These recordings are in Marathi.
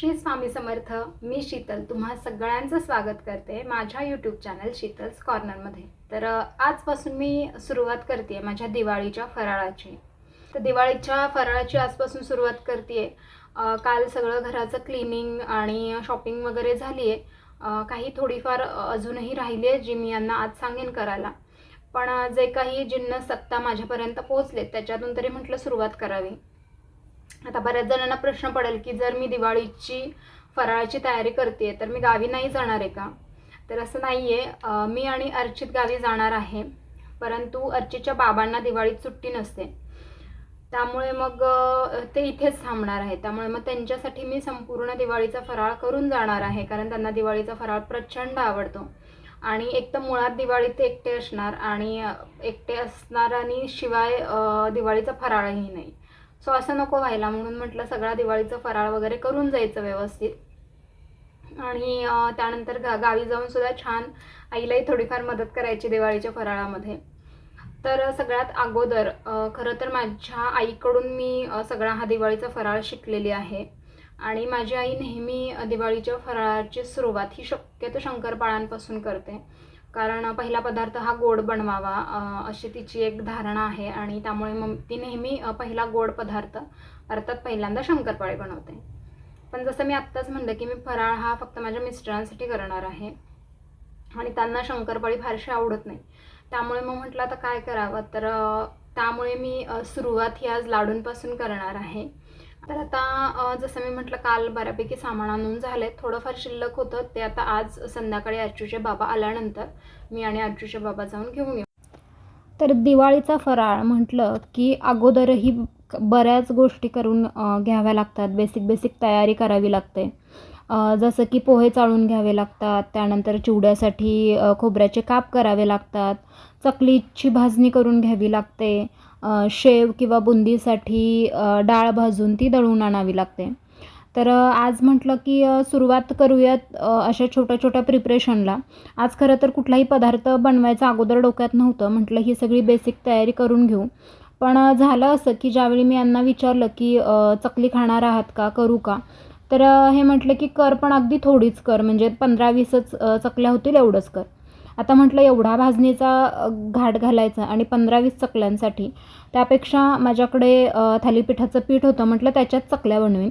श्री स्वामी समर्थ मी शीतल तुम्हा सगळ्यांचं स्वागत करते माझ्या यूट्यूब चॅनल शीतल्स कॉर्नरमध्ये तर आजपासून मी सुरुवात करते माझ्या दिवाळीच्या फराळाची. तर दिवाळीच्या फराळाची आजपासून सुरुवात करते. काल सगळं घराचं क्लिनिंग आणि शॉपिंग वगैरे झाली आहे काही थोडीफार अजूनही राहिली आहे जी मी यांना आज सांगेन करायला. पण जे काही जिन्न सत्ता माझ्यापर्यंत पोहोचले त्याच्यातून तरी म्हटलं सुरुवात करावी. आता बऱ्याच जणांना प्रश्न पडेल की जर मी दिवाळीची फराळाची तयारी करते तर मी गावी नाही जाणार आहे का? तर असं नाही आहे मी आणि अर्चित गावी जाणार आहे. परंतु अर्चितच्या बाबांना दिवाळीत सुट्टी नसते. त्यामुळे मग ते इथेच थांबणार आहे. त्यामुळे मग त्यांच्यासाठी मी संपूर्ण दिवाळीचा फराळ करून जाणार आहे. कारण त्यांना दिवाळीचा फराळ प्रचंड आवडतो. आणि एक तर मुळात दिवाळीत ते एकटे असणार आणि एकटे असणार आणि शिवाय दिवाळीचा फराळही नाही. सो असं नको व्हायला म्हणून म्हटलं सगळा दिवाळीचं फराळ वगैरे करून जायचं व्यवस्थित. आणि त्यानंतर गा गावी जाऊन सुद्धा छान आईलाही थोडीफार मदत करायची दिवाळीच्या फराळामध्ये. तर सगळ्यात अगोदर खरं तर माझ्या आईकडून मी सगळा हा दिवाळीचा फराळ शिकलेली आहे. आणि माझी आई नेहमी दिवाळीच्या फराळाची सुरुवात ही शक्यतो शंकरपाळांपासून करते. कारण पहिला पदार्थ हा गोड बनवावा अशी तिची एक धारणा आहे आणि त्यामुळे मग ती नेहमी पहिला गोड पदार्थ अर्थात पहिल्यांदा शंकरपाळे बनवते. पण जसं मी आत्ताच म्हणलं की मी फराळ हा फक्त माझ्या मिस्टरांसाठी करणार आहे आणि त्यांना शंकरपाळी फारशी आवडत नाही. त्यामुळे मग म्हटलं आता काय करावं? तर त्यामुळे मी सुरुवात ही आज लाडूंपासून करणार आहे. तर आता जसं मी म्हटलं काल बऱ्यापैकी सामान आणून झाले थोडंफार शिल्लक होतं. ते आता आज संध्याकाळी आजूचे बाबा आल्यानंतर मी आणि आजूचे बाबा जाऊन घेऊन येऊ. तर दिवाळीचा फराळ म्हटलं की अगोदरही बऱ्याच गोष्टी करून घ्याव्या लागतात. बेसिक बेसिक तयारी करावी लागते. जसं की पोहे चाळून घ्यावे लागतात. त्यानंतर चिवड्यासाठी खोबऱ्याचे काप करावे लागतात. चकलीची भाजणी करून घ्यावी लागते. शेव किंवा बुंदीसाठी डाळ भाजून ती दळून आणावी लागते. तर आज म्हटलं की सुरुवात करूयात अशा छोट्या छोट्या प्रिपरेशनला. आज खरं तर कुठलाही पदार्थ बनवायचा अगोदर डोक्यात नव्हतं म्हटलं ही सगळी बेसिक तयारी करून घेऊ. पण झालं असं की ज्यावेळी मी यांना विचारलं की चकली खाणार आहात का करू का? तर हे म्हटलं की कर पण अगदी थोडीच कर म्हणजे पंधरा वीसच चकल्या होतील एवढंच कर. आता म्हटलं एवढा भाजणीचा घाट घालायचा आणि पंधरा वीस चकल्यांसाठी त्यापेक्षा माझ्याकडे थालीपीठाचं पीठ होतं म्हटलं त्याच्यात चकल्या बनवीन.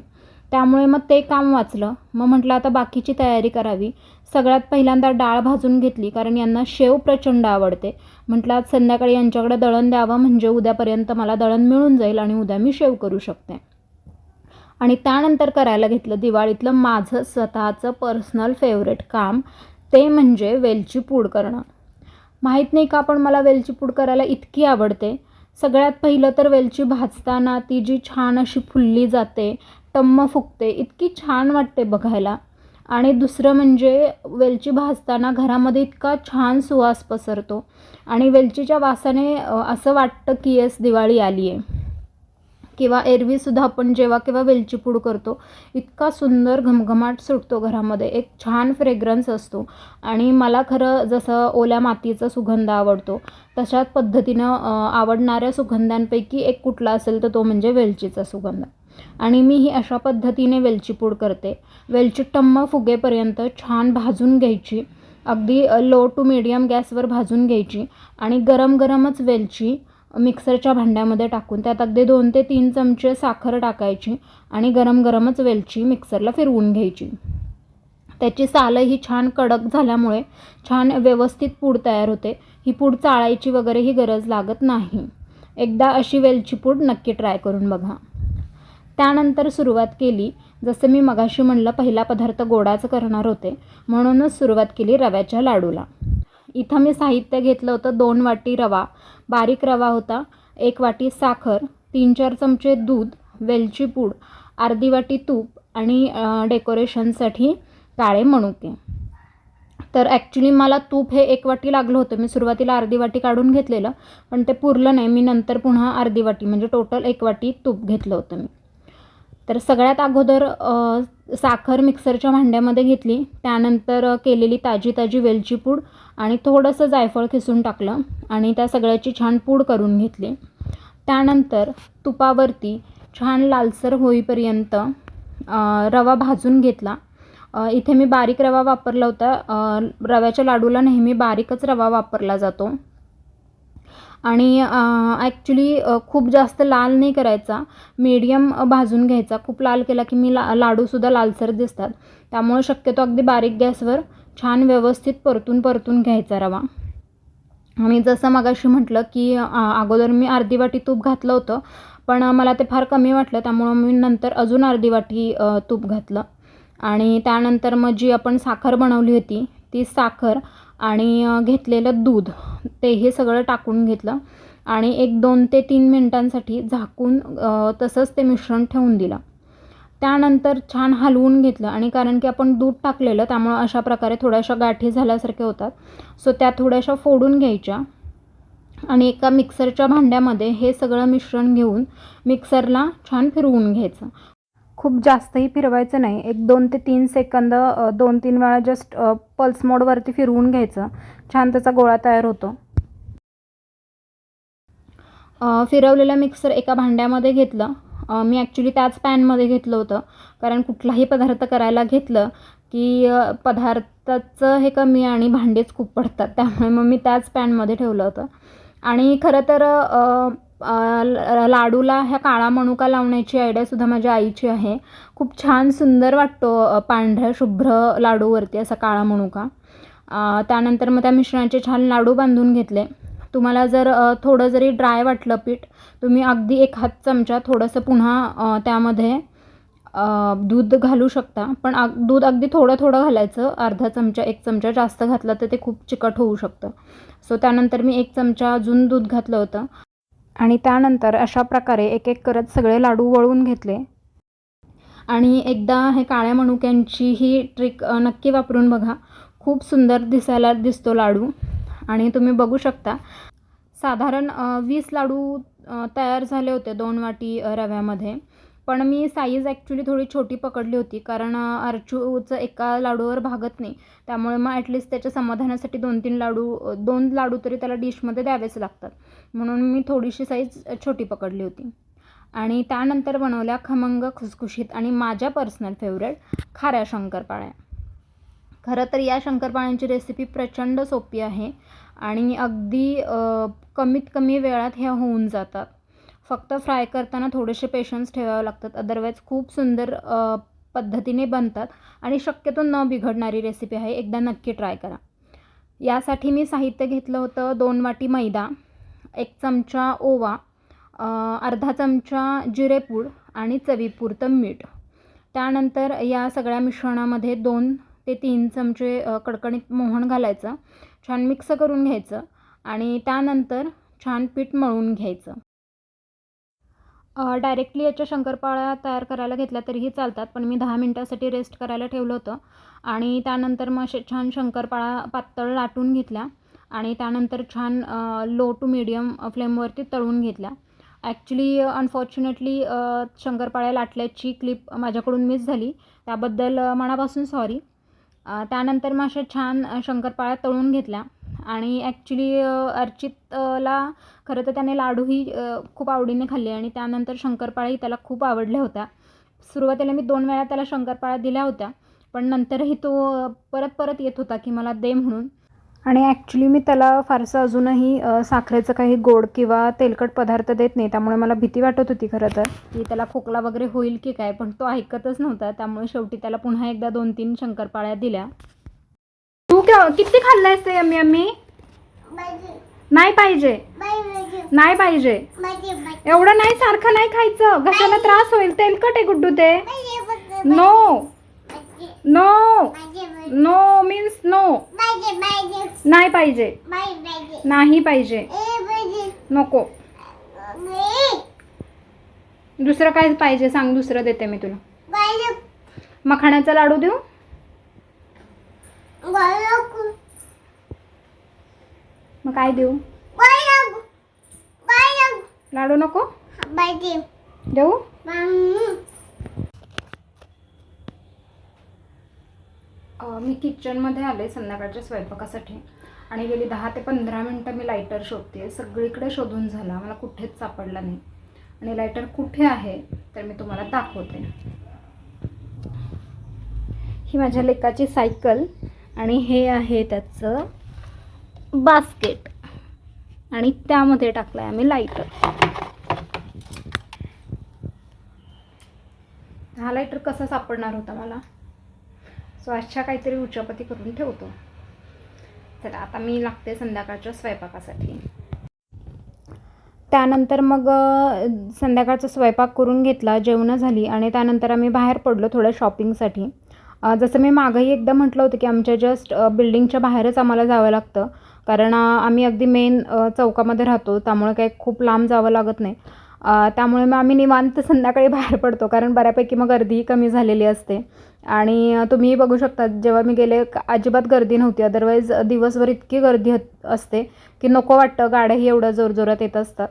त्यामुळे मग ते काम वाचलं. मग म्हटलं आता बाकीची तयारी करावी. सगळ्यात पहिल्यांदा डाळ भाजून घेतली कारण यांना शेव प्रचंड आवडते. म्हटलं आज संध्याकाळी यांच्याकडे दळण द्यावं म्हणजे उद्यापर्यंत मला दळण मिळून जाईल आणि उद्या मी शेव करू शकते. आणि त्यानंतर करायला घेतलं दिवाळीतलं माझं स्वतःचं पर्सनल फेवरेट काम. ते म्हणजे वेलची पूड करणं. माहीत नाही का पण मला वेलची पूड करायला इतकी आवडते? सगळ्यात पहिलं तर वेलची भाजताना ती जी छान अशी फुलली जाते टम्म फुगते इतकी छान वाटते बघायला. आणि दुसरं म्हणजे वेलची भाजताना घरामध्ये इतका छान सुवास पसरतो. आणि वेलचीच्या वासाने असं वाटतं की येस दिवाळी आली आहे किंवा एरवीसुद्धा आपण जेव्हा केव्हा वेलची पूड करतो इतका सुंदर घमघमाट सुटतो घरामध्ये. एक छान फ्रेग्रन्स असतो. आणि मला खरं जसं ओल्या मातीचा सुगंध आवडतो तशाच पद्धतीनं आवडणाऱ्या सुगंधांपैकी एक कुठला असेल तर तो म्हणजे वेलचीचा सुगंध. आणि मी ही अशा पद्धतीने वेलची पूड करते. वेलची टम्म फुगेपर्यंत छान भाजून घ्यायची. अगदी लो टू मिडियम गॅसवर भाजून घ्यायची. आणि गरम गरमच वेलची मिक्सरच्या भांड्यामध्ये टाकून त्यात अगदी दोन ते तीन चमचे साखर टाकायची आणि गरम गरमच वेलची मिक्सरला फिरवून घ्यायची. त्याची सालही छान कडक झाल्यामुळे छान व्यवस्थित पूड तयार होते. ही पूड चाळायची वगैरे ही गरज लागत नाही. एकदा अशी वेलची पूड नक्की ट्राय करून बघा. त्यानंतर सुरुवात केली. जसं मी मगाशी म्हणलं पहिला पदार्थ गोडाचं करणार होते. म्हणूनच सुरुवात केली रव्याच्या लाडूला. इथं मी साहित्य घेतलं होतं दोन वाटी रवा. बारीक रवा होता एक वाटी साखर तीन चार चमचे दूध वेलची पूड अर्धी वाटी तूप आणि डेकोरेशनसाठी काळे मणुके. तर ॲक्च्युली मला तूप हे एक वाटी लागलं होतं. मी सुरुवातीला अर्धी वाटी काढून घेतलेलं पण ते पुरलं नाही. मी नंतर पुन्हा अर्धी वाटी म्हणजे टोटल एक वाटी तूप घेतलं होतं मी. तर सगळ्यात अगोदर साखर मिक्सरच्या भांड्यामध्ये घेतली. त्यानंतर केलेली ताजी ताजी वेलची पूड आणि थोडंसं जायफळ खिसून टाकलं आणि त्या सगळ्याची छान पूड करून घेतली. त्यानंतर तुपावरती छान लालसर होईपर्यंत रवा भाजून घेतला. इथे मी बारीक रवा वापरला होता. रव्याच्या लाडूला नेहमी बारीकच रवा वापरला जातो. आणि ॲक्च्युली खूप जास्त लाल नाही करायचा. मीडियम भाजून घ्यायचा. खूप लाल केला की मी ला लाडूसुद्धा लालसर दिसतात. त्यामुळे शक्यतो अगदी बारीक गॅसवर छान व्यवस्थित परतून परतून घ्यायचा रवा. आणि जसं मगाशी म्हटलं की अगोदर मी अर्धी वाटी तूप घातलं होतं पण मला ते फार कमी वाटलं त्यामुळं मी नंतर अजून अर्धी वाटी तूप घातलं. आणि त्यानंतर मग जी आपण साखर बनवली होती ती साखर आणि घेतलेलं दूध ते हे सगळं टाकून घेतलं. आणि एक दोन ते तीन मिनटांसाठी झाकून तसंच ते मिश्रण ठेवून दिलं. त्यानंतर छान हलवून घेतलं आणि कारण की आपण दूध टाकलेलं त्यामुळं अशा प्रकारे थोड्याशा गाठी झाल्यासारख्या होतात. सो त्या थोड्याशा फोडून घ्यायच्या. आणि एका मिक्सरच्या भांड्यामध्ये हे सगळं मिश्रण घेऊन मिक्सरला छान फिरवून घ्यायचं. खूप जास्तही फिरवायचं नाही. एक दोन ते तीन सेकंद दोन तीन वेळा जस्ट पल्स मोडवरती फिरवून घ्यायचं. छान त्याचा गोळा तयार होतो. फिरवलेला फिरवलेलं मिक्सर एका भांड्यामध्ये घेतलं. मी ॲक्च्युली त्याच पॅनमध्ये घेतलं होतं. कारण कुठलाही पदार्थ करायला घेतलं की पदार्थाचं हे कमी आणि भांडेच खूप पडतात. त्यामुळे मग मी त्याच पॅनमध्ये ठेवलं होतं. आणि खरं तर ल- लाडूला ह्या काळा मनुका लावण्याची आयडियासुद्धा माझ्या आईची आहे. खूप छान सुंदर वाटतो पांढऱ्या शुभ्र लाडूवरती असा काळा मनुका. त्यानंतर मग त्या मिश्रणाचे छान लाडू बांधून घेतले. तुम्हाला जर थोडं जरी ड्राय वाटलं पीठ तुम्ही अगदी एक हात चमचा थोडंसं पुन्हा त्यामध्ये दूध घालू शकता. पण अग दूध अगदी थोडं थोडं घालायचं अर्धा चमचा एक चमचा जास्त घातला तर ते खूप चिकट होऊ शकतं. सो त्यानंतर मी एक चमचा अजून दूध घातलं होतं. आणि त्यानंतर अशा प्रकारे एक एक करत सगळे लाडू वळून घेतले. आणि एकदा हे काळ्या मनुक्यांची ही ट्रिक नक्की वापरून बघा. खूप सुंदर दिसायला दिसतो लाडू. आणि तुम्ही बघू शकता. साधारण वीस लाडू तयार झाले होते दोन वाटी रव्यामध्ये. पण मी साईज ॲक्च्युली थोडी छोटी पकडली होती कारण अर्चूचं एका लाडूवर भागत नाही. त्यामुळे मग ॲटलिस्ट त्याच्या समाधानासाठी दोन तीन लाडू दोन लाडू तरी त्याला डिशमध्ये द्यावेच लागतात. म्हणून मी थोडीशी साईज छोटी पकडली होती. आणि त्यानंतर बनवल्या खमंग खुसखुशीत आणि माझ्या पर्सनल फेवरेट खाऱ्या शंकरपाळ्या. खरं तर या शंकरपाळ्यांची रेसिपी प्रचंड सोपी आहे आणि अगदी कमीत कमी वेळात ह्या होऊन जातात. फक्त फ्राय करताना थोडेसे पेशन्स ठेवावे लागतात. अदरवाईज खूप सुंदर पद्धतीने बनतात आणि शक्यतो न बिघडणारी रेसिपी आहे. एकदा नक्की ट्राय करा. यासाठी मी साहित्य घेतलं होतं दोन वाटी मैदा एक चमचा ओवा अर्धा चमचा जिरेपूड आणि चवीपुरतं मीठ. त्यानंतर या सगळ्या मिश्रणामध्ये दोन ते तीन चमचे कडकणीत कडकडीत मोहन घालायचं छान मिक्स करून घ्यायचं आणि त्यानंतर छान पीठ मळून घ्यायचं. डायरेक्टली याच्या शंकरपाळ्या तयार करायला घेतल्या तरीही चालतात पण मी दहा मिनटासाठी रेस्ट करायला ठेवलं होतं आणि त्यानंतर मग असे छान शंकरपाळ्या पातळ लाटून घेतल्या आणि त्यानंतर छान लो टू मिडियम फ्लेमवरती तळून घेतल्या. ॲक्च्युली अनफॉर्च्युनेटली शंकरपाळ्या लाटल्याची क्लिप माझ्याकडून मिस झाली. त्याबद्दल मनापासून सॉरी त्यानंतर मग अशा छान शंकरपाळ्या तळून घेतल्या. आणि ॲक्च्युली अर्चितला खरं तर त्याने लाडूही खूप आवडीने खाल्ले आणि त्यानंतर शंकरपाळ्याही त्याला खूप आवडल्या होत्या. सुरुवातीला मी दोन वेळा त्याला शंकरपाळ्या दिल्या होत्या पण नंतरही तो परत परत येत होता की मला दे म्हणून. आणि ॲक्च्युली मी त्याला फारसं अजूनही साखरेचं काही गोड किंवा तेलकट पदार्थ देत नाही त्यामुळे मला भीती वाटत होती खरं तर. की त्याला खोकला वगैरे होईल की काय पण तो ऐकतच नव्हता त्यामुळे शेवटी त्याला पुन्हा एकदा दोन तीन शंकरपाळ्या दिल्या. तू किती खाल्लायस ते यम्मी यम्मी? नाही पाहिजे. नाही पाहिजे. एवढं नाही सारखं नाही खायचं. घशाला त्रास होईल. तेलकट आहे गुड्डू ते. No no no means no नाही पाहिजे. नाही पाहिजे. नको. दुसरं काय पाहिजे सांग दुसरं देते मी तुला. मखाण्याचा लाडू देऊ? मग काय देऊ? लाडू नको? देऊ? मी किचनमध्ये आले संध्याकाळच्या स्वयंपाकासाठी. आणि गेली दहा ते पंधरा मिनटं मी लायटर शोधते सगळीकडे शोधून झाला. मला कुठेच सापडला नाही. आणि लायटर कुठे आहे तर मी तुम्हाला दाखवते. ही माझ्या लेकाची सायकल आणि हे आहे त्याचं बास्केट आणि त्यामध्ये टाकलं आहे आम्ही लायटर हा लायटर कसा सापडणार होता मला? सो अशा काहीतरी उच्चपती करून ठेवतो. चला आता मी लागते संध्याकाळच्या स्वयंपाकासाठी. त्यानंतर मग संध्याकाळचा स्वयंपाक करून घेतला जेवणं झाली आणि त्यानंतर आम्ही बाहेर पडलो थोडं शॉपिंगसाठी. जसं मी मागंही एकदा म्हटलं होतं की आमच्या जस्ट बिल्डिंगच्या बाहेरच आम्हाला जावं लागतं. कारण आम्ही अगदी मेन चौकामध्ये राहतो त्यामुळे काही खूप लांब जावं लागत नाही. त्यामुळे मग आम्ही निवांत संध्याकाळी बाहेर पडतो कारण बऱ्यापैकी मग गर्दीही कमी झालेली असते. आणि तुम्हीही बघू शकता जेव्हा मी गेले अजिबात गर्दी नव्हती. अदरवाईज दिवसभर इतकी गर्दी असते की नको वाटतं गाड्याही एवढ्या जोरजोरात येत असतात.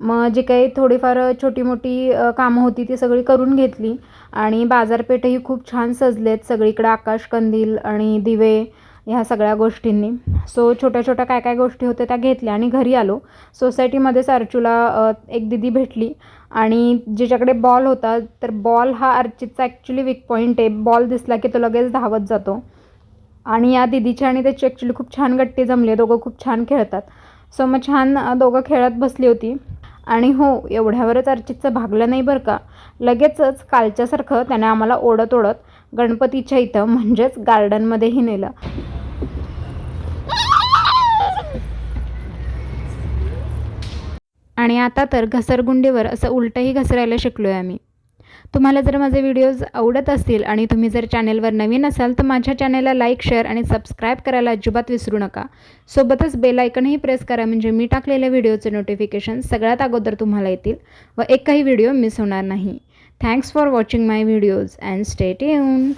मग जी काही थोडीफार छोटी मोठी कामं होती ती सगळी करून घेतली. आणि बाजारपेठही खूप छान सजलेत सगळीकडे आकाशकंदील आणि दिवे ह्या सगळ्या गोष्टींनी. सो छोट्या छोट्या काय काय गोष्टी होत्या त्या घेतल्या आणि घरी आलो. सोसायटीमध्येच अर्चूला एक दिदी भेटली. आणि ज्याच्याकडे बॉल होता तर बॉल हा अर्चितचा ॲक्च्युली वीक पॉईंट आहे. बॉल दिसला की तो लगेच धावत जातो. आणि या दिदीची आणि त्याची ॲक्च्युली खूप छान गट्टी जमली आहे. दोघं खूप छान खेळतात. सो मग छान दोघं खेळत बसली होती. आणि हो एवढ्यावरच अर्चितचं भागलं नाही बरं का. लगेचच कालच्यासारखं त्याने आम्हाला ओढत ओढत गणपतीच्या इथं म्हणजेच गार्डनमध्येही नेलं. आणि आता तर घसरगुंडीवर असं उलटंही घसरायला शिकलो आहे आम्ही. तुम्हाला जर माझे व्हिडिओज आवडत असतील आणि तुम्ही जर चॅनेलवर नवीन असाल तर माझ्या चॅनेलला लाईक शेअर आणि सबस्क्राईब करायला अजिबात विसरू नका. सोबतच बेल आयकनही प्रेस करा म्हणजे मी टाकलेल्या व्हिडिओचे नोटिफिकेशन सगळ्यात अगोदर तुम्हाला येतील व एकही व्हिडिओ मिस होणार नाही. Thanks for watching my videos and stay tune